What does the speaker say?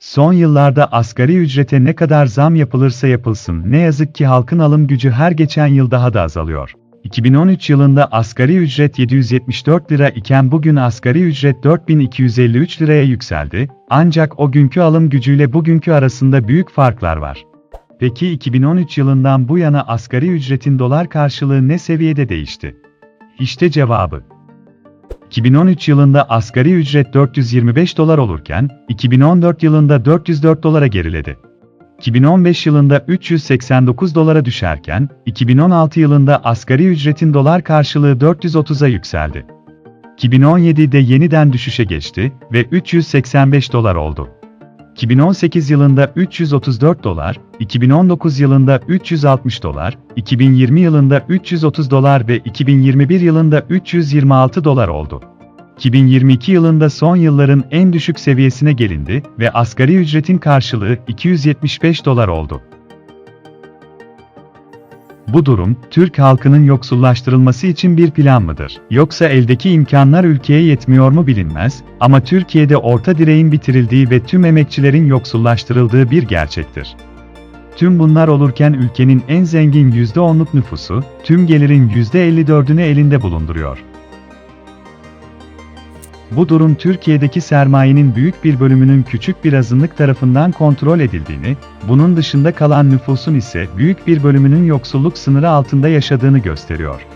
Son yıllarda asgari ücrete ne kadar zam yapılırsa yapılsın ne yazık ki halkın alım gücü her geçen yıl daha da azalıyor. 2013 yılında asgari ücret 774 lira iken bugün asgari ücret 4253 liraya yükseldi, ancak o günkü alım gücüyle bugünkü arasında büyük farklar var. Peki 2013 yılından bu yana asgari ücretin dolar karşılığı ne seviyede değişti? İşte cevabı. 2013 yılında asgari ücret 425 dolar olurken, 2014 yılında 404 dolara geriledi. 2015 yılında 389 dolara düşerken, 2016 yılında asgari ücretin dolar karşılığı 430'a yükseldi. 2017'de yeniden düşüşe geçti ve 385 dolar oldu. 2018 yılında 334 dolar, 2019 yılında 360 dolar, 2020 yılında 330 dolar ve 2021 yılında 326 dolar oldu. 2022 yılında son yılların en düşük seviyesine gelindi ve asgari ücretin karşılığı 275 dolar oldu. Bu durum, Türk halkının yoksullaştırılması için bir plan mıdır? Yoksa eldeki imkanlar ülkeye yetmiyor mu bilinmez, ama Türkiye'de orta direğin bitirildiği ve tüm emekçilerin yoksullaştırıldığı bir gerçektir. Tüm bunlar olurken ülkenin en zengin %10'luk nüfusu, tüm gelirin %54'ünü elinde bulunduruyor. Bu durum Türkiye'deki sermayenin büyük bir bölümünün küçük bir azınlık tarafından kontrol edildiğini, bunun dışında kalan nüfusun ise büyük bir bölümünün yoksulluk sınırı altında yaşadığını gösteriyor.